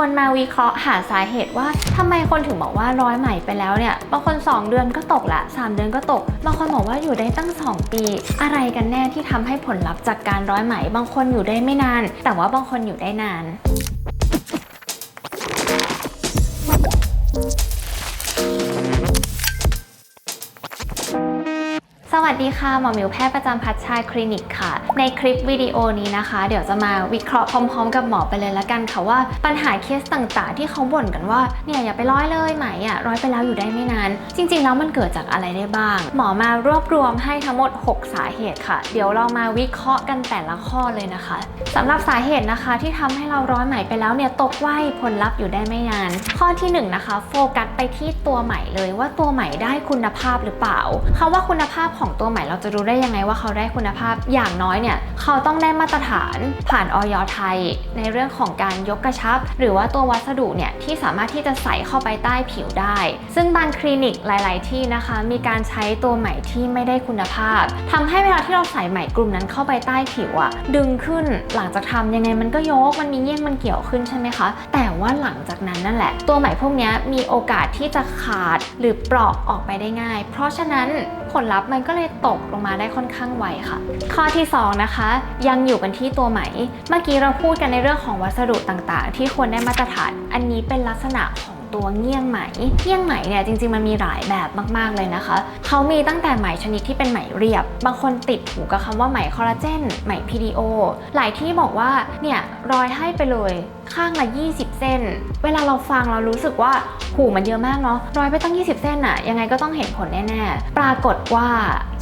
วนมาวิเคราะห์หาสาเหตุว่าทำไมคนถึงบอกว่าร้อยไหมไปแล้วเนี่ยบางคน 2 เดือนก็ตกละ 3 เดือนก็ตก บางคนบอกว่าอยู่ได้ตั้ง 2 ปี อะไรกันแน่ที่ทำให้ผลลัพธ์จากการร้อยไหม บางคนอยู่ได้ไม่นาน แต่ว่าบางคนอยู่ได้นาน สวัสดีค่ะ หมอหมิวแพทย์ประจำพัชชายคลินิกค่ะ ในคลิปวิดีโอนี้นะคะ เดี๋ยวจะมาวิเคราะห์พร้อมๆ กับหมอไปเลยละกันค่ะว่าปัญหาเคสต่างๆ ที่เขาบ่นกันว่าเนี่ยอย่าไปร้อยเลยไหมอะร้อยไปแล้วอยู่ได้ไม่นาน จริงๆ แล้วมันเกิดจากอะไรได้บ้าง หมอมารวบรวมให้ทั้งหมด 6 สาเหตุค่ะ เดี๋ยวเรามาวิเคราะห์กันแต่ละข้อเลยนะคะสำหรับสาเหตุนะคะที่ทำให้เราร้อยไหมไปแล้วเนี่ยตกไวผลลัพธ์อยู่ได้ไม่นาน ข้อที่หนึ่งนะคะ โฟกัสไปที่ตัวไหมเลยว่าตัวไหมได้คุณภาพหรือเปล่าคำว่าคุณภาพของตัวไหมเราจะรู้ได้ยังไงว่าเขาได้คุณภาพ อย่างน้อยเนี่ยเขาต้องได้มาตรฐานผ่านออยไทย ในเรื่องของการยกกระชับ หรือว่าตัววัสดุเนี่ยที่สามารถที่จะใส่เข้าไปใต้ผิวได้ ซึ่งบางคลินิกหลาย ๆ ที่นะคะ มีการใช้ตัวไหม่ที่ไม่ได้คุณภาพทำให้เวลาที่เราใส่ไหม่กลุ่มนั้นเข้าไปใต้ผิวอะดึงขึ้นหลังจากทำยังไงมันก็ยกมันมีเงี้ยงมันเกี่ยวขึ้นใช่ไหมคะ แต่ว่าหลังจากนั้นนั่นแหละ ตัวไหม่พวกนี้มีโอกาสที่จะขาดหรือเปราะออกไปได้ง่าย เพราะฉะนั้น ลลัพธ์มันก็เลยตกลงมาได้ค่อนข้างไวค่ะ ข้อที่สองนะคะยังอยู่กันที่ตัวไหม เมื่อกี้เราพูดกันในเรื่องของวัสดุต่างๆ ที่ควรได้มาตรฐาน อันนี้เป็นลักษณะของตัวเงี้ยงไหม เงี้ยงไหมเนี่ยจริงๆมันมีหลายแบบมากๆเลยนะคะ เขามีตั้งแต่ไหมชนิดที่เป็นไหมเรียบ บางคนติดหูกับคำว่าไหมคอลลาเจนไหม PDO หลายที่บอกว่าเนี่ยรอยให้ไปเลย ข้างละ 20 เส้น เวลาเราฟังเรารู้สึกว่าหูมันเยอะมากเนาะร้อยไปตั้ง 20 เส้นอะยังไงก็ต้องเห็นผลแน่ๆ ปรากฏว่า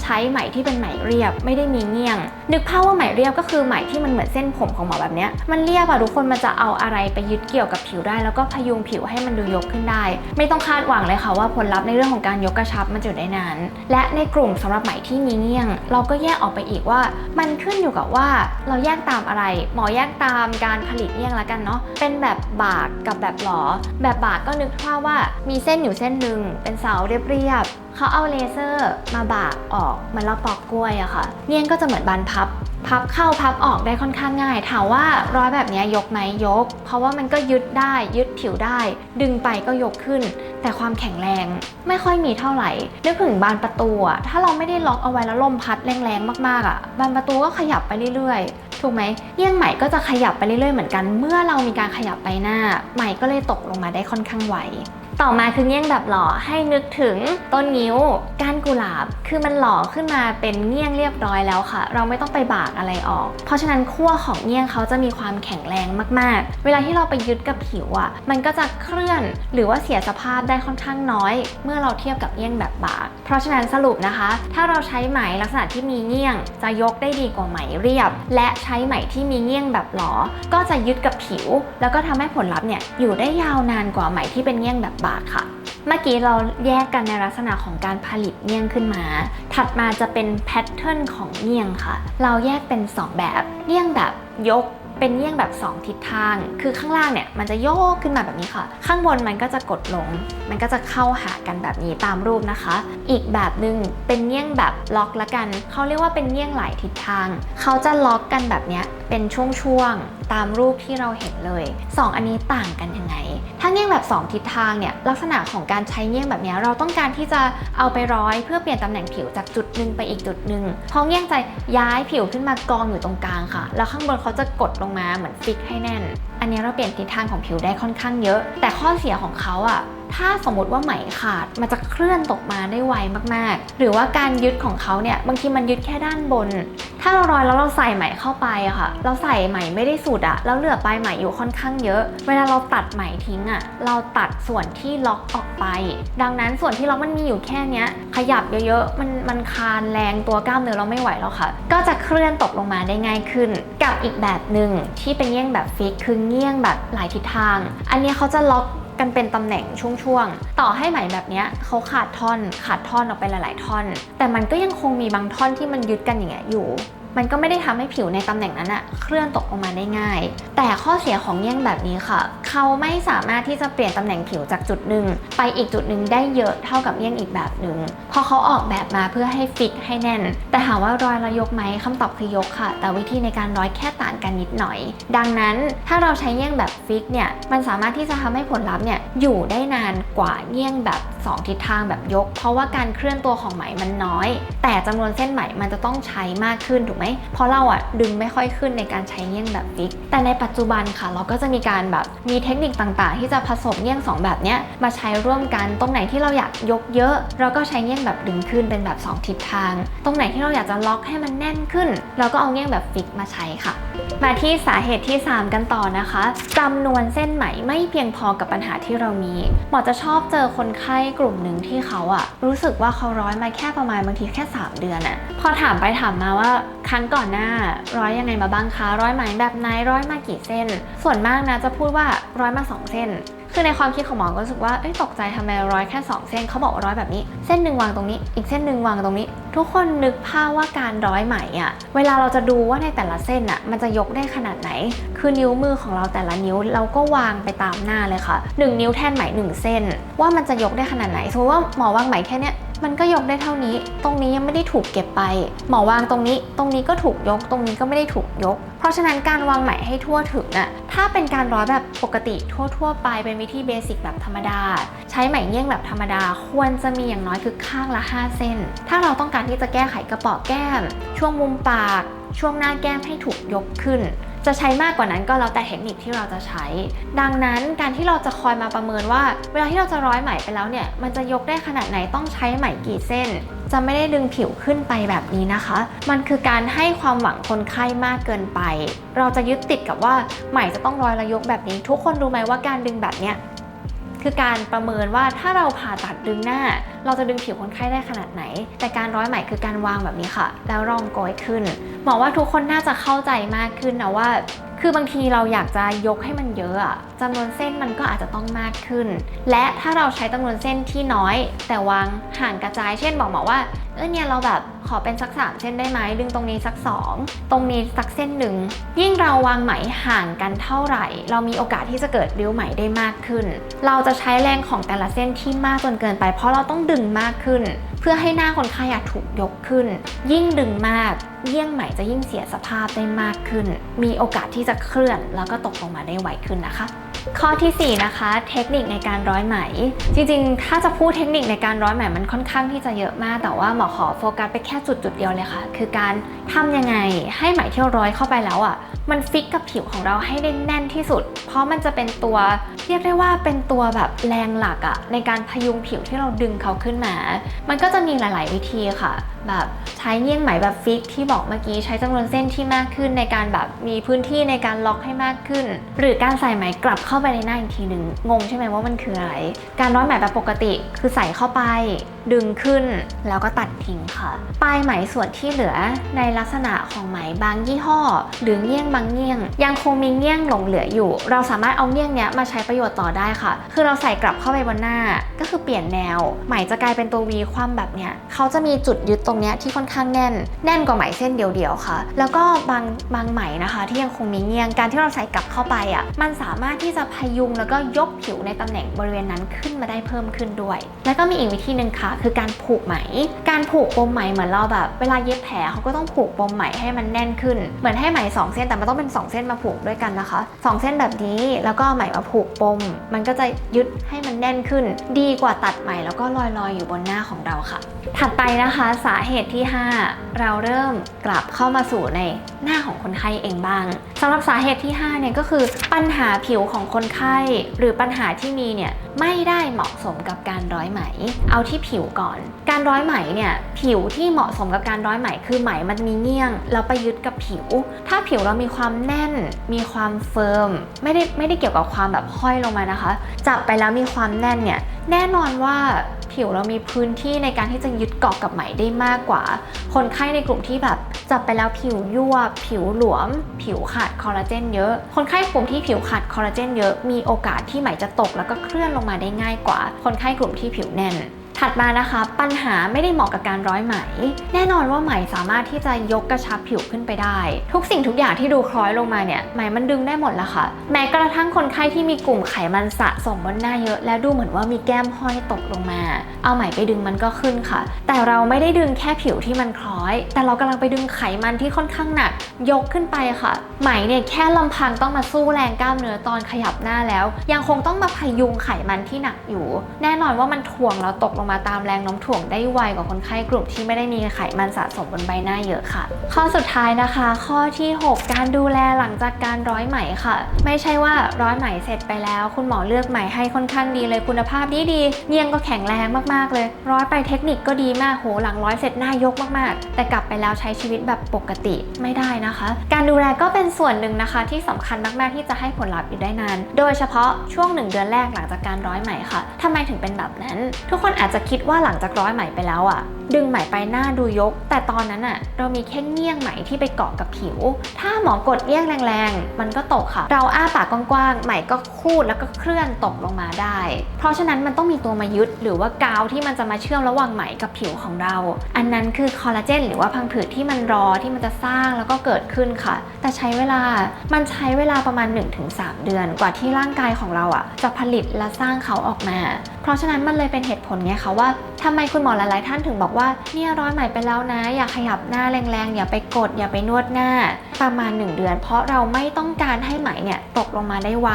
ใช้ไหมที่เป็นไหมเรียบไม่ได้มีเงี่ยง นึกภาพว่าไหมเรียบก็คือไหมที่มันเหมือนเส้นผมของหมอแบบเนี้ยมันเรียบอะทุกคนมันจะเอาอะไรไปยึดเกี่ยวกับผิวได้ แล้วก็พยุงผิวให้มันดูยกขึ้นได้ ไม่ต้องคาดหวังเลยค่ะว่าผลลัพธ์ในเรื่องของการยกกระชับมันจะอยู่ได้นานและในกลุ่มสำหรับไหมที่มีเงี่ยง เราก็แยกออกไปอีกว่า มันขึ้นอยู่กับว่าเราแยกตามอะไร หมอแยกตามการผลิตเงี่ยงละกันเนาะเป็นแบบบากกับแบบหลอแบบบากก็นึกภาพว่ามีเส้นอยู่เส้นหนึ่งเป็นเสาเรียบๆ เขาเอาเลเซอร์มาบากออกเหมือนเราปอกกล้วยอะค่ะเงี่ยงก็จะเหมือนบานพับ พับเข้าพับออกได้ค่อนข้างง่ายถามว่าร้อยแบบนี้ยกไหมยก เพราะว่ามันก็ยึดได้ยึดผิวได้ ดึงไปก็ยกขึ้น แต่ความแข็งแรงไม่ค่อยมีเท่าไหร่นึกถึงบานประตูอะถ้าเราไม่ได้ล็อกเอาไว้แล้วลมพัดแรงๆมากๆอะบานประตูก็ขยับไปเรื่อยๆถูกไหมเยี่ยงไหมก็จะขยับไปเรื่อยๆเหมือนกัน เมื่อเรามีการขยับไปหน้าไหมก็เลยตกลงมาได้ค่อนข้างไว ต่อมาคือเงี้ยงแบบหล่อให้นึกถึงต้นงิ้วก้านกุหลาบ คือมันหล่อขึ้นมาเป็นเงี้ยงเรียบร้อยแล้วค่ะ เราไม่ต้องไปบากอะไรออก เพราะฉะนั้นขั้วของเงี้ยงเขาจะมีความแข็งแรงมากๆ เวลาที่เราไปยึดกับผิวอะ่ะ มันก็จะเคลื่อนหรือว่าเสียสภาพได้ค่อนข้างน้อย เมื่อเราเทียบกับเงี้ยงแบบบาก เพราะฉะนั้นสรุปนะคะ ถ้าเราใช้ไหมลักษณะที่มีเงี้ยง จะยกได้ดีกว่าไหมเรียบ และใช้ไหมที่มีเงี้ยงแบบหลอก็จะยึดกับผิว แล้วก็ทำให้ผลลัพธ์เนี่ยอยู่ได้ยาวนานกว่าไหมที่เป็นเงี้ยงแบบบากค่ะ เมื่อกี้เราแยกกันในลักษณะของการผลิตเงี่ยงขึ้นมา ถัดมาจะเป็นแพทเทิร์นของเงี่ยงค่ะ เราแยกเป็น 2 แบบเงี่ยงแบบยกเป็นเงี่ยงแบบ 2 ทิศทาง คือข้างล่างเนี่ยมันจะโยกขึ้นมาแบบนี้ค่ะ ข้างบนมันก็จะกดลง มันก็จะเข้าหากันแบบนี้ตามรูปนะคะ อีกแบบหนึ่งเป็นเงี่ยงแบบล็อกละกัน เขาเรียกว่าเป็นเงี่ยงหลายทิศทาง เขาจะล็อกกันแบบเนี้ยเป็นช่วงๆตามรูปที่เราเห็นเลย 2 อันนี้ต่างกันยังไง ถ้าเงี่ยงแบบ 2 ทิศทางเนี่ยลักษณะของการใช้เงี่ยงแบบนี้เราต้องการที่จะเอาไปร้อยเพื่อเปลี่ยนตำแหน่งผิวจากจุดหนึ่งไปอีกจุดหนึ่งพอเงี่ยงใจย้ายผิวขึ้นมากองอยู่ตรงกลางค่ะ แล้วข้างบนเขาจะกดลงมาเหมือนฟิกให้แน่น อันนี้เราเปลี่ยนทิศทางของผิวได้ค่อนข้างเยอะ แต่ข้อเสียของเขาอะ ถ้าสมมติว่าไหมขาดมันจะเคลื่อนตกมาได้ไวมากๆ หรือว่าการยึดของเขาเนี่ยบางทีมันยึดแค่ด้านบน ถ้าเรารอยแล้วเราใส่ไหมเข้าไปอะค่ะ เราใส่ไหมไม่ได้สุดอะแล้วเหลือปลายไหมอยู่ค่อนข้างเยอะ เวลาเราตัดไหมทิ้งอะเราตัดส่วนที่ล็อกออกไป ดังนั้นส่วนที่ล็อกมันมีอยู่แค่เนี้ยขยับเยอะๆมันมันคานแรงตัวกล้ามเนื้อเราไม่ไหวแล้วค่ะ ก็จะเคลื่อนตกลงมาได้ง่ายขึ้น กับอีกแบบหนึ่งที่เป็นเงี้ยงแบบฟิกคือเงี้ยงแบบหลายทิศทาง อันนี้เขาจะล็อก กันเป็นตำแหน่งช่วงๆ ต่อให้ไหมแบบนี้เขาขาดท่อน ขาดท่อนออกไปหลาย ๆ ท่อน แต่มันก็ยังคงมีบางท่อนที่มันยึดกันอย่างเงี้ยอยู่ มันก็ไม่ได้ทำให้ผิวในตำแหน่งนั้นอะเคลื่อนตกออกมาได้ง่าย แต่ข้อเสียของเงี้ยงแบบนี้ค่ะ เขาไม่สามารถที่จะเปลี่ยนตำแหน่งผิวจากจุดหนึ่งไปอีกจุดหนึ่งได้เยอะเท่ากับเงี้ยงอีกแบบหนึ่งเพราะเขาออกแบบมาเพื่อให้ฟิตให้แน่น แต่ถามว่ารอยระยกไหมคำตอบคือยกค่ะ แต่วิธีในการร้อยแค่ต่างกันนิดหน่อย ดังนั้นถ้าเราใช้เงี้ยงแบบฟิกเนี่ยมันสามารถที่จะทำให้ผลลัพธ์เนี่ยอยู่ได้นานกว่าเงี้ยงแบบสองทิศทางแบบยก เพราะว่าการเคลื่อนตัวของไหมมันน้อย แต่จำนวนเส้นไหมมันจะต้องใช้มากขึ้นถูกไหมเพราะเราอะดึงไม่ค่อยขึ้นในการใช้เงี้ยงแบบฟิก แต่ในปัจจุบันค่ะ เราก็จะมีการแบบมีเทคนิคต่างๆ ที่จะผสมเงี้ยงสองแบบเนี้ยมาใช้ร่วมกันตรงไหนที่เราอยากยกเยอะ เราก็ใช้เงี้ยงแบบดึงขึ้นเป็นแบบสองทิศทาง ตรงไหนที่เราอยากจะล็อกให้มันแน่นขึ้น เราก็เอาเงี้ยงแบบฟิกมาใช้ค่ะ มาที่สาเหตุที่ 3 กันต่อนะคะจำนวนเส้นไหมไม่เพียงพอกับปัญหาที่เรามีหมอจะชอบเจอคนไข้กลุ่มหนึ่งที่เขาอะรู้สึกว่าเขาร้อยมาแค่ประมาณบางทีแค่ 3 เดือนอะพอถามไปถามมาว่าครั้งก่อนหน้าร้อยยังไงมาบ้างคะร้อยไหมแบบไหนร้อยมากี่เส้น ส่วนมากนะจะพูดว่าร้อยมา 2 เส้น คือในความคิดของหมอก็รู้สึกว่าเอ้ยตกใจทำไมร้อยแค่ 2 เส้นเขาบอกว่าร้อยแบบนี้ เส้นหนึ่งวางตรงนี้ อีกเส้นหนึ่งวางตรงนี้ ทุกคนนึกภาพว่าการร้อยไหมอะเวลาเราจะดูว่าในแต่ละเส้นอะมันจะยกได้ขนาดไหน คือนิ้วมือของเราแต่ละนิ้วเราก็วางไปตามหน้าเลยค่ะ 1 นิ้วแทนไหม1เส้น ว่ามันจะยกได้ขนาดไหนสมมติว่าหมอวางไหมแค่เนี้ยมันก็ยกได้เท่านี้ ตรงนี้ยังไม่ได้ถูกเก็บไป หมอวางตรงนี้ ตรงนี้ก็ถูกยก ตรงนี้ก็ไม่ได้ถูกยก ราะฉะนั้นการวางไหมให้ทั่วถึงน่ะถ้าเป็นการร้อยแบบปกติทั่วๆ ไปเป็นวิธีเบสิกแบบธรรมดา ใช้ไหมเงี้ยงแบบธรรมดา ควรจะมีอย่างน้อยคือข้างละ 5 เส้น ถ้าเราต้องการที่จะแก้ไขกระป๋อแก้ม ช่วงมุมปาก ช่วงหน้าแก้มให้ถูกยกขึ้นจะใช้มากกว่านั้นก็แล้วแต่เทคนิคที่เราจะใช้ ดังนั้นการที่เราจะคอยมาประเมินว่า เวลาที่เราจะร้อยไหมไปแล้วเนี่ย มันจะยกได้ขนาดไหนต้องใช้ไหมกี่เส้น จะไม่ได้ดึงผิวขึ้นไปแบบนี้นะคะ มันคือการให้ความหวังคนไข้มากเกินไป เราจะยึดติดกับว่าไหม่จะต้องร้อยระยกแบบนี้ ทุกคนรู้ไหมว่าการดึงแบบเนี้ยคือการประเมินว่าถ้าเราผ่าตัดดึงหน้า เราจะดึงผิวคนไข้ได้ขนาดไหน แต่การร้อยไหม่คือการวางแบบนี้ค่ะ แล้วรองโกยขึ้นหมอว่าทุกคนน่าจะเข้าใจมากขึ้นนะว่า คือบางทีเราอยากจะยกให้มันเยอะอะจำนวนเส้นมันก็อาจจะต้องมากขึ้น และถ้าเราใช้จำนวนเส้นที่น้อย แต่วางห่างกระจาย เช่นบอกหมอว่าเออเนี่ยเราแบบขอเป็นสักสามเส้นได้ไหมดึงตรงนี้สักสองตรงนี้สักเส้นหนึ่งยิ่งเราวางไหมห่างกันเท่าไหร่ เรามีโอกาสที่จะเกิดริ้วไหมได้มากขึ้น เราจะใช้แรงของแต่ละเส้นที่มากจนเกินไป เพราะเราต้องดึงมากขึ้น เพื่อให้หน้าคนไข้ถูกยกขึ้น ยิ่งดึงมาก เยี่ยงใหม่จะยิ่งเสียสภาพได้มากขึ้น มีโอกาสที่จะเคลื่อนแล้วก็ตกลงมาได้ไวขึ้นนะคะ ข้อทีสี่ 4 นะคะ เทคนิคในการร้อยไหม จริงๆ ถ้าจะพูดเทคนิคในการร้อยไหมมันค่อนข้างที่จะเยอะมาก แต่ว่าหมอขอโฟกัสไปแค่จุดจุดเดียวเลยค่ะ คือการทำยังไงให้ไหมที่ร้อยเข้าไปแล้วอะมันฟิกกับผิวของเราให้ได้แน่นที่สุด เพราะมันจะเป็นตัวเรียกได้ว่าเป็นตัวแบบแรงหลักอะในการพยุงผิวที่เราดึงเขาขึ้นมา มันก็จะมีหลาย ๆ วิธีค่ะ แบบใช้เงี้ยงไหมแบบฟิกที่บอกเมื่อกี้ใช้จำนวนเส้นที่มากขึ้นในการแบบมีพื้นที่ในการล็อกให้มากขึ้น หรือการใส่ไหมกลับเข้าาไปในหน้าอีกทีหนึ่งงงใช่ไหมว่ามันคืออะไร การร้อยไหมแบบปกติคือใส่เข้าไป ดึงขึ้นแล้วก็ตัดทิ้งค่ะ ปลายไหมส่วนที่เหลือในลักษณะของไหมบางยี่ห้อ หรือเงี้ยงบางเงี้ยง ยังคงมีเงี้ยงหลงเหลืออยู่ เราสามารถเอาเงี้ยงเนี้ยมาใช้ประโยชน์ต่อได้ค่ะ คือเราใส่กลับเข้าไปบนหน้าก็คือเปลี่ยนแนว ไหมจะกลายเป็นตัววีคว่ำแบบเนี้ยเขาจะมีจุดยึดตรงเนี้ยที่ค่อนข้างแน่น แน่นกว่าไหมเส้นเดียวๆค่ะ แล้วก็บางบางไหมนะคะ ที่ยังคงมีเงี้ยงการที่เราใส่กลับเข้าไปอะมันสามารถที่จะพยุงแล้วก็ยกผิวในตำแหน่งบริเวณนั้นขึ้นมาได้เพิ่มขึ้นด้วย แล้วก็มีอีกวิธีหนึ่งค่ะ คือการผูกไหม การผูกปมไหมเหมือนเราแบบเวลาเย็บแผลเขาก็ต้องผูกปมไหมให้มันแน่นขึ้น เหมือนให้ไหมสองเส้นแต่มันต้องเป็นสองเส้นมาผูกด้วยกันนะคะสองเส้นแบบนี้แล้วก็ไหมมาผูกปม มันก็จะยึดให้มันแน่นขึ้น ดีกว่าตัดไหมแล้วก็ลอยๆ อยู่บนหน้าของเราค่ะ ถัดไปนะคะสาเหตุที่ 5 เราเริ่มกลับเข้ามาสู่ในหน้าของคนไข้เองบ้างสำหรับสาเหตุที่5เนี่ยก็คือปัญหาผิวของคนไข้หรือปัญหาที่มีเนี่ยไม่ได้เหมาะสมกับการร้อยไหม เอาที่ผิวก่อน การร้อยไหมเนี่ยผิวที่เหมาะสมกับการร้อยไหมคือไหมมันมีเงี้ยงเราไปยึดกับผิว ถ้าผิวเรามีความแน่น มีความเฟิร์มไม่ได้ไม่ได้เกี่ยวกับความแบบห้อยลงมานะคะ จับไปแล้วมีความแน่นเนี่ยแน่นอนว่า ผิวเรามีพื้นที่ในการที่จะยึดเกาะกับไหมได้มากกว่า คนไข้ในกลุ่มที่แบบจับไปแล้วผิวยั่วผิวหลวม ผิวขาดคอลลาเจนเยอะ คนไข้กลุ่มที่ผิวขาดคอลลาเจนเยอะมีโอกาสที่ไหมจะตกแล้วก็เคลื่อนลงมาได้ง่ายกว่า คนไข้กลุ่มที่ผิวแน่น ถัดมานะคะปัญหาไม่ได้เหมาะกับการร้อยไหม แน่นอนว่าไหมสามารถที่จะยกกระชับผิวขึ้นไปได้ ทุกสิ่งทุกอย่างที่ดูคล้อยลงมาเนี่ยไหมมันดึงได้หมดและค่ะ แม้กระทั่งคนไข้ที่มีกลุ่มไขมันสะสมบนหน้าเยอะ แล้วดูเหมือนว่ามีแก้มห้อยตกลงมา เอาไหมไปดึงมันก็ขึ้นค่ะ แต่เราไม่ได้ดึงแค่ผิวที่มันคล้อย แต่เรากำลังไปดึงไขมันที่ค่อนข้างหนัก ยกขึ้นไปค่ะ ไหมเนี่ยแค่ลำพังต้องมาสู้แรงกล้ามเนื้อตอนขยับหน้าแล้ว ยังคงต้องมาพยุงไขมันที่หนักอยู่ แน่นอนว่ามันถ่วงเราตกลงมาตามแรงโน้มถ่วงได้ไวกว่าคนไข้กลุ่มที่ไม่ได้มีไขมันสะสมบนใบหน้าเยอะค่ะ ข้อสุดท้ายนะคะ ข้อที่ 6 การดูแลหลังจากการร้อยไหมค่ะ ไม่ใช่ว่าร้อยไหมเสร็จไปแล้ว คุณหมอเลือกไหมให้ค่อนข้างดีเลยคุณภาพดีดีเนียงก็แข็งแรงมากๆเลย ร้อยไปเทคนิคก็ดีมากโหหลังร้อยเสร็จหน้ายกมากๆ แต่กลับไปแล้วใช้ชีวิตแบบปกติไม่ได้นะคะ การดูแลก็เป็นส่วนหนึ่งนะคะ ที่สำคัญมากๆที่จะให้ผลลัพธ์อยู่ได้นาน โดยเฉพาะช่วงหนึ่งเดือนแรกหลังจากการร้อยไหมค่ะทำไมถึงเป็นแบบนั้น ทุกคนอาจจะจะคิดว่าหลังจากร้อยไหมไปแล้วอะดึงไหมไปหน้าดูยก แต่ตอนนั้นอะเรามีแค่เงี้ยงไหมที่ไปเกาะกับผิว ถ้าหมอกดเงี้ยงแรงๆ มันก็ตกค่ะ เราอ้าปากกว้างๆไหมก็คูดแล้วก็เคลื่อนตกลงมาได้ เพราะฉะนั้นมันต้องมีตัวมายึด หรือว่ากาวที่มันจะมาเชื่อมระหว่างไหมกับผิวของเรา อันนั้นคือคอลลาเจนหรือว่าพังผืดที่มันรอที่มันจะสร้างแล้วก็เกิดขึ้นค่ะ แต่ใช้เวลา มันใช้เวลาประมาณ 1-3 เดือน กว่าที่ร่างกายของเราอะจะผลิตและสร้างเขาออกมา เพราะฉะนั้นมันเลยเป็นเหตุผลไงคะว่าทำไมคุณหมอหลาย ๆ ท่านถึงบอกว่าเนี่ยร้อยไหมไปแล้วนะ อย่าขยับหน้าแรง ๆ อย่าไปกด อย่าไปนวดหน้า ประมาณ 1 เดือน เพราะเราไม่ต้องการให้ไหมเนี่ยตกลงมาได้ไว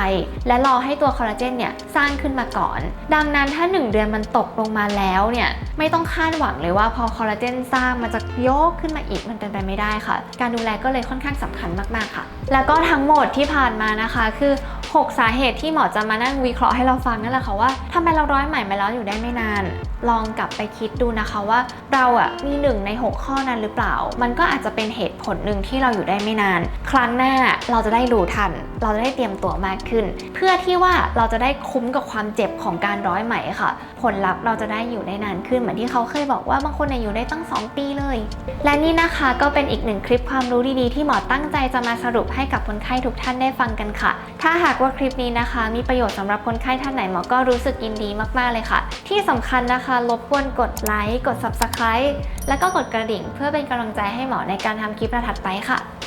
และรอให้ตัวคอลลาเจนเนี่ยสร้างขึ้นมาก่อน ดังนั้นถ้า 1 เดือนมันตกลงมาแล้วเนี่ยไม่ต้องคาดหวังเลยว่าพอคอลลาเจนสร้างมันจะยกขึ้นมาอีกมันเป็นไปไม่ได้ค่ะ การดูแลก็เลยค่อนข้างสำคัญมาก ๆ ค่ะ แล้วก็ทั้งหมดที่ผ่านมานะคะคือ 6 สาเหตุที่หมอจะมานั่งวิเคราะห์ให้เราฟังนั่นแหละค่ะว่าทำไมเราร้อยไหมมาแล้วอยู่ได้ไม่นาน ลองกลับไปคิดดูนะคะว่าเราอะมีหนึ่งใน 6 ข้อนั้นหรือเปล่า มันก็อาจจะเป็นเหตุผลหนึ่งที่เราอยู่ได้ไม่นาน ครั้งหน้าเราจะได้รู้ทัน เราจะได้เตรียมตัวมากขึ้น เพื่อที่ว่าเราจะได้คุ้มกับความเจ็บของการร้อยไหมค่ะ ผลลัพธ์เราจะได้อยู่ได้นานขึ้นเหมือนที่เขาเคยบอกว่าบางคนเนี่ยอยู่ได้ตั้ง 2 ปีเลย และนี่นะคะก็เป็นอีกหนึ่งคลิปความรู้ดีๆ ที่หมอตั้งใจจะมาสรุปให้กับคนไข้ทุกท่านได้ฟังกันค่ะ ถ้าหากว่าคลิปนี้นะคะ มีประโยชน์สำหรับคนไข้ท่านไหนหมอก็รู้สึกยินดีมากๆเลยค่ะ ที่สำคัญนะคะรบกวนกดไลค์กด Subscribe แล้วก็กดกระดิ่ง เพื่อเป็นกำลังใจให้หมอในการทำคลิปถัดไปค่ะ